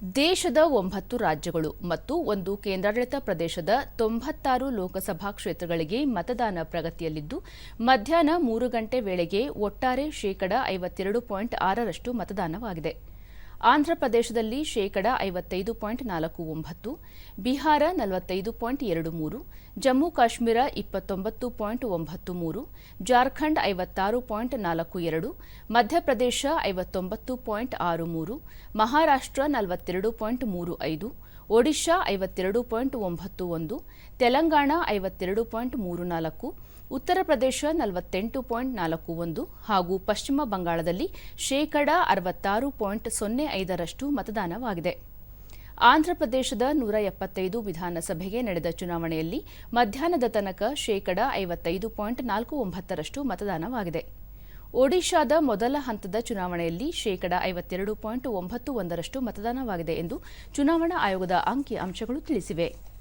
ದೇಶದ ಒಂಬತ್ತು ರಾಜ್ಯಗಳು ಮತ್ತು ಒಂದು ಕೇಂದ್ರಾಡಳಿತ ಪ್ರದೇಶದ ತೊಂಬತ್ತಾರು ಲೋಕಸಭಾ ಕ್ಷೇತ್ರಗಳಿಗೆ ಮತದಾನ ಪ್ರಗತಿಯಲ್ಲಿದ್ದು, ಮಧ್ಯಾಹ್ನ ಮೂರು ಗಂಟೆ ವೇಳೆಗೆ ಒಟ್ಟಾರೆ ಶೇಕಡ ಐವತ್ತೆರಡು ಪಾಯಿಂಟ್ ಆರರಷ್ಟು ಮತದಾನವಾಗಿದೆ. ಆಂಧ್ರಪ್ರದೇಶದಲ್ಲಿ ಶೇಕಡ ಐವತ್ತೈದು ಪಾಯಿಂಟ್ ನಾಲ್ಕು ಒಂಬತ್ತು, ಬಿಹಾರ ನಲವತ್ತೈದು ಪಾಯಿಂಟ್ ಎರಡು ಮೂರು, ಜಮ್ಮು ಕಾಶ್ಮೀರ ಇಪ್ಪತ್ತೊಂಬತ್ತು ಪಾಯಿಂಟ್ ಒಂಬತ್ತು ಮೂರು, ಜಾರ್ಖಂಡ್ ಐವತ್ತಾರು ಪಾಯಿಂಟ್ ನಾಲ್ಕು ಎರಡು, ಮಧ್ಯಪ್ರದೇಶ ಐವತ್ತೊಂಬತ್ತು ಪಾಯಿಂಟ್ ಆರು ಮೂರು, ಮಹಾರಾಷ್ಟ್ರ ನಲವತ್ತೆರಡು ಪಾಯಿಂಟ್ ಮೂರು ಐದು, ಒಡಿಶಾ ಐವತ್ತೆರಡು ಪಾಯಿಂಟ್ ಒಂಬತ್ತು ಒಂದು, ತೆಲಂಗಾಣ ಐವತ್ತೆರಡು ಪಾಯಿಂಟ್ ಮೂರು ನಾಲ್ಕು ಉತ್ತರ ಪ್ರದೇಶ ನಲವತ್ತೆಂಟು ಪಾಯಿಂಟ್ ನಾಲ್ಕು ಒಂದು ಹಾಗೂ ಪಶ್ಚಿಮ ಬಂಗಾಳದಲ್ಲಿ ಶೇಕಡ ಅರವತ್ತಾರು ಪಾಯಿಂಟ್ ಸೊನ್ನೆ ಐದರಷ್ಟು ಮತದಾನವಾಗಿದೆ. ಆಂಧ್ರಪ್ರದೇಶದ ನೂರ ಎಪ್ಪತ್ತೈದು ವಿಧಾನಸಭೆಗೆ ನಡೆದ ಚುನಾವಣೆಯಲ್ಲಿ ಮಧ್ಯಾಹ್ನದ ತನಕ ಶೇಕಡ ಐವತ್ತೈದು ಪಾಯಿಂಟ್ ನಾಲ್ಕು ಒಂಬತ್ತರಷ್ಟು ಮತದಾನವಾಗಿದೆ. ಒಡಿಶಾದ ಮೊದಲ ಹಂತದ ಚುನಾವಣೆಯಲ್ಲಿ ಶೇಕಡ ಐವತ್ತೆರಡು ಪಾಯಿಂಟ್ ಒಂಬತ್ತು ಒಂದರಷ್ಟು ಮತದಾನವಾಗಿದೆ ಎಂದು ಚುನಾವಣಾ ಆಯೋಗದ ಅಂಕಿ ಅಂಶಗಳು ತಿಳಿಸಿವೆ.